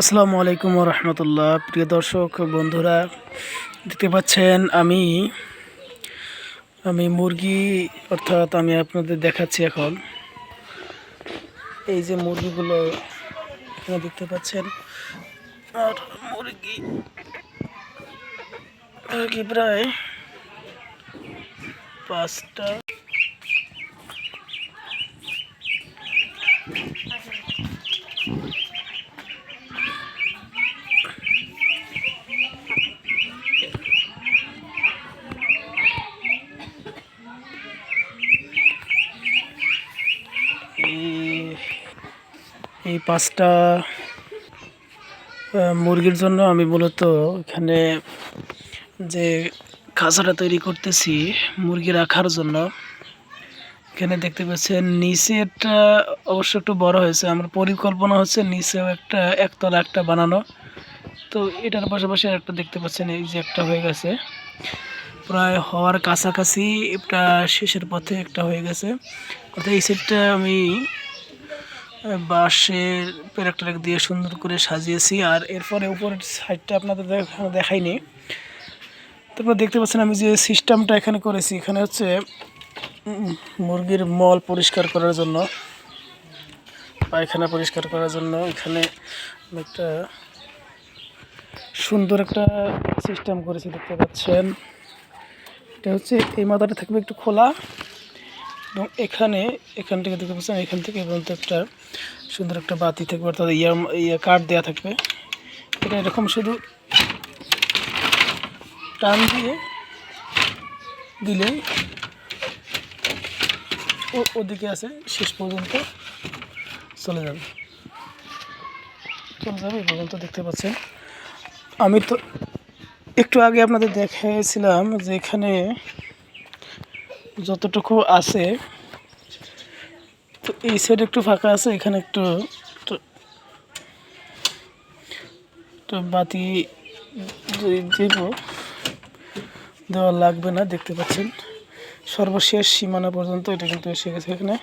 আসসালামু আলাইকুম রহমতুল্লাহ প্রিয় দর্শক, বন্ধুরা, দেখতে পাচ্ছেন আমি আমি মুরগি, অর্থাৎ আমি আপনাদের দেখাচ্ছি এখন। এই যে মুরগিগুলো এখানে দেখতে পাচ্ছেন, আর মুরগি মুরগি প্রায় পাঁচটা এই- এই পাঁচটা মুরগির জন্য আমি মূলত এখানে যে খাঁচাটা তৈরি করতেছি মুরগি রাখার জন্য, এখানে দেখতে পাচ্ছেন নিচেরটা অবশ্য একটু বড় হয়েছে, আমার পরিকল্পনা হচ্ছে নিচেও একটা একতলা একটা বানানো। তো এটার পাশাপাশি একটা দেখতে পাচ্ছেন, এই যে একটা হয়ে গেছে। প্রায় হওয়ার কাছাকাছি এটা শেষের পথে একটা হয়ে গেছে। অর্থাৎ এই সেটটা আমি বাঁশের প্যারাক্টার দিয়ে সুন্দর করে সাজিয়েছি। আর এরপরে উপরের সাইডটা আপনাদের দেখ- দেখাইনি। তারপর দেখতে পাচ্ছেন আমি যে সিস্টেমটা এখানে করেছি, এখানে হচ্ছে মুরগির মল পরিষ্কার করার জন্য, পায়খানা পরিষ্কার করার জন্য এখানে একটা সুন্দর একটা সিস্টেম করেছি, দেখতে পাচ্ছেন। এটা হচ্ছে এই মাথাটা থাকবে একটু খোলা। এবং এখানে, এখান থেকে দেখতে পাচ্ছেন, এখান থেকে পর্যন্ত একটা সুন্দর একটা বাতি থাকবে, অর্থাৎ ইয়া ইয়া কাঠ দেওয়া থাকবে। এটা এরকম শুধু টান দিয়ে দিলে ও, ওদিকে আছে, শেষ পর্যন্ত চলে যাবে। চলে যাবে পর্যন্ত দেখতে পাচ্ছেন। আমি তো একটু আগে আপনাদের দেখিয়েছিলাম যে এখানে যতটুকু আছে, তো এই সাইড একটু ফাঁকা আছে, এখানে একটু একটু বাতি দেব। দেওয়া লাগবে না, দেখতে পাচ্ছেন। সর্বশেষ সীমানা পর্যন্ত এটা কিন্তু এসে গেছে এখানে।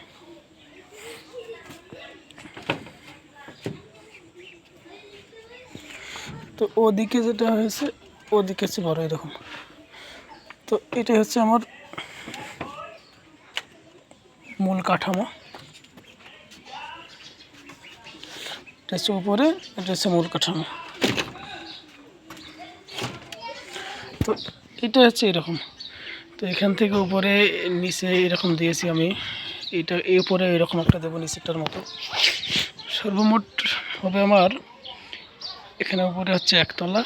তো ওদিকে যেটা হয়েছে, ওদিকে হচ্ছে বড় এরকম। তো এটাই হচ্ছে আমার মূল কাঠামো। এটা হচ্ছে উপরে, এটা হচ্ছে মূল কাঠামো। তো এটা হচ্ছে এরকম। তো এখান থেকে উপরে, নিচে এরকম দিয়েছি আমি। এটা এই উপরে এরকম একটা দেবো নিচেরটার মতো। সর্বমোট হবে আমার এখানে উপরে হচ্ছে একতলা,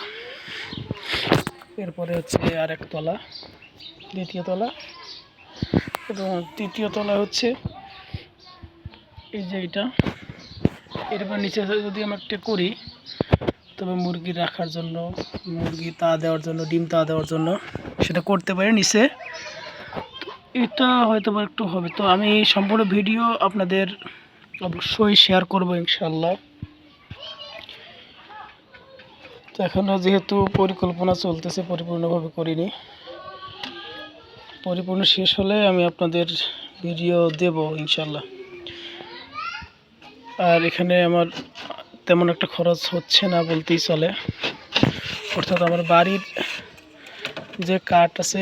এরপরে হচ্ছে আর একতলা দ্বিতীয় তলা। এবং তৃতীয় তলা হচ্ছে এই যে এটা। এরপর নিচে যদি আমি একটা করি, তবে মুরগি রাখার জন্য, মুরগি তা দেওয়ার জন্য, ডিম তা দেওয়ার জন্য সেটা করতে পারি নিচে। এটা হয়তো একটু হবে। তো আমি সম্পূর্ণ ভিডিও আপনাদের অবশ্যই শেয়ার করব ইনশাল্লাহ তো এখনও যেহেতু পরিকল্পনা চলতেছে, পরিপূর্ণভাবে করিনি। পরিপূর্ণ শেষ হলে আমি আপনাদের ভিডিও দেব ইনশাল্লাহ আর এখানে আমার তেমন একটা খরচ হচ্ছে না বলতেই চলে। অর্থাৎ আমার বাড়ির যে কাঠ আছে,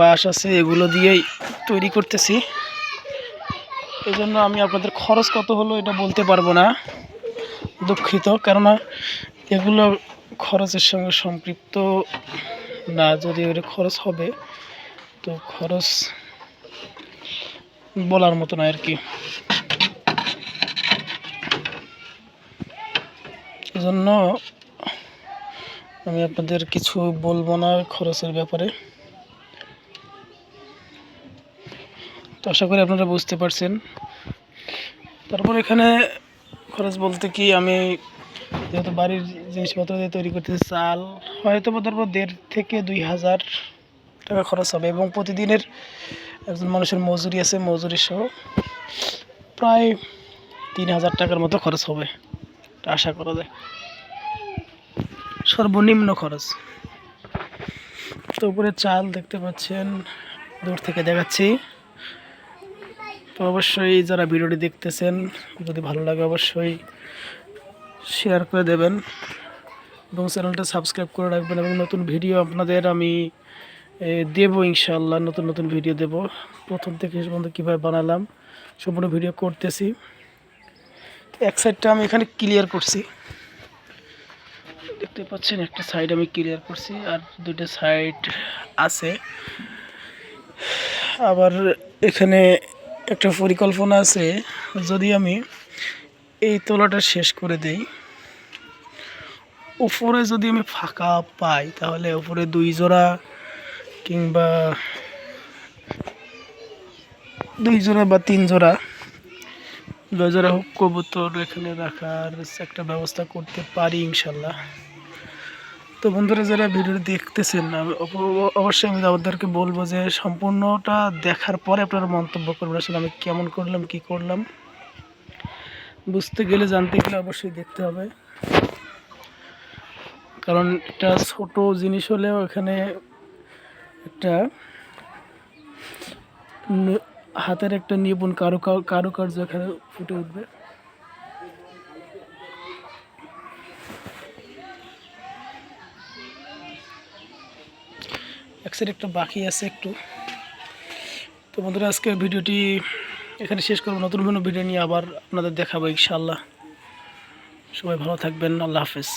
বাঁশ আছে, এগুলো দিয়েই তৈরি করতেছি। এই জন্য আমি আপনাদের খরচ কত হলো এটা বলতে পারব না, দুঃখিত। কেননা এগুলো খরচের সঙ্গে সম্পৃক্ত না, যদি ওটা খরচ হবে তো খরচ বলার মতো না আর কি। এজন্য আমি আপনাদের কিছু বলব না খরচের ব্যাপারে। তো আশা করি আপনারা বুঝতে পারছেন। তারপর এখানে খরচ বলতে কি, আমি যেহেতু বাড়ির জিনিসপত্র দিয়ে তৈরি করতেছি, চাল হয়তো তারপর দেড় থেকে দুই হাজার টাকা খরচ হবে? এবং প্রতিদিনের একজন মানুষের মজুরি আছে, মজুরি সহ প্রায় তিন হাজার টাকার মতো খরচ হবে আশা করা যায়। সর্বনিম্ন খরচ। তো উপরে চাল দেখতে পাচ্ছেন, দূর থেকে দেখাচ্ছি। তো অবশ্যই যারা ভিডিওটি দেখতেছেন, যদি ভালো লাগে অবশ্যই শেয়ার করে দেবেন। এবং চ্যানেলটা সাবস্ক্রাইব করে রাখবেন। এবং নতুন ভিডিও আপনাদের আমি দেবো ইনশাল্লাহ নতুন নতুন ভিডিও দেব। প্রথম থেকে শেষ পর্যন্ত কীভাবে বানালাম, সম্পূর্ণ ভিডিও করতেছি। এক সাইডটা আমি এখানে ক্লিয়ার করছি। দেখতে পাচ্ছেন, একটা সাইড আমি ক্লিয়ার করছি, আর দুটো সাইড আছে। আবার এখানে একটা পরিকল্পনা আছে, যদি আমি এই তোলাটা শেষ করে দেই। উপরে যদি আমি ফাঁকা পাই, তাহলে উপরে দুই জোড়া কিংবা দুই জোড়া বা তিন জোড়া দুই জোড়া হোক, কবুতর এখানে রাখার একটা ব্যবস্থা করতে পারি ইনশাল্লাহ। তো বন্ধুরা, যারা ভিডিও দেখতেছেন অবশ্যই আমি আপনাদেরকে বলব যে সম্পূর্ণটা দেখার পরে আপনারা মন্তব্য করবেন, আসলে আমি কেমন করলাম, কি করলাম। বুঝতে গেলে, জানতে গেলে অবশ্যই দেখতে হবে। কারণ একটা ছোট জিনিস হলেও এখানে একটা হাতের একটা নিপুণ কারু কারুকার্য এখানে ফুটে উঠবে। এক সাইড একটা বাকি আছে একটু। তো বন্ধুরা, আজকের ভিডিওটি এখানে শেষ করব। নতুন কোনো ভিডিও নিয়ে আবার আপনাদের দেখাবো ইনশাল্লাহ সবাই ভালো থাকবেন। আল্লাহ হাফেজ।